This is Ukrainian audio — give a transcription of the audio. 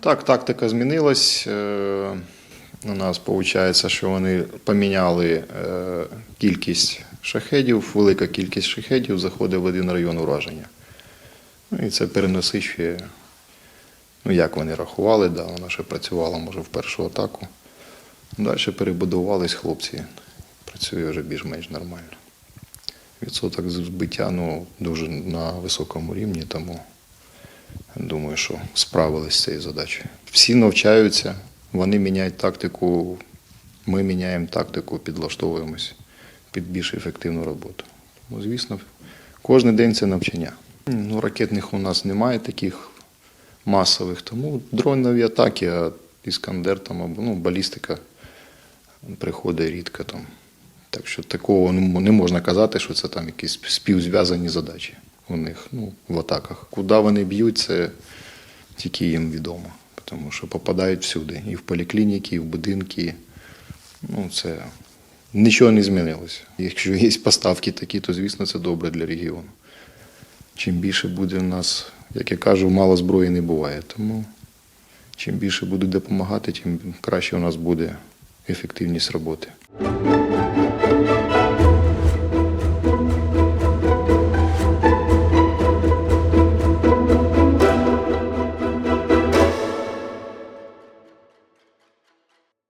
Так, тактика змінилась. Е, У нас виходить, що вони поміняли е, кількість шахедів, велика кількість шахедів заходить в один район ураження. Ну, і це перенасичує, ну як вони рахували, да, вона ще працювала, може, в першу атаку. Далі перебудувались хлопці, працює вже більш-менш нормально. Відсоток збиття ну, дуже на високому рівні, тому думаю, що справились з цією задачею. Всі навчаються, вони міняють тактику, ми міняємо тактику, підлаштовуємось під більш ефективну роботу. Тому, звісно, кожен день це навчання. Ну, ракетних у нас немає таких масових, тому дронові атаки, а іскандер там або ну, балістика приходить рідко там. Так що такого ну, не можна казати, що це там якісь співзв'язані задачі у них ну, в атаках. Куди вони б'ють, це тільки їм відомо. Тому що попадають всюди. І в поліклініки, і в будинки. Ну, це нічого не змінилося. Якщо є поставки такі, то звісно це добре для регіону. Чим більше буде у нас, як я кажу, мало зброї не буває. Тому чим більше будуть допомагати, тим краще у нас буде ефективність роботи.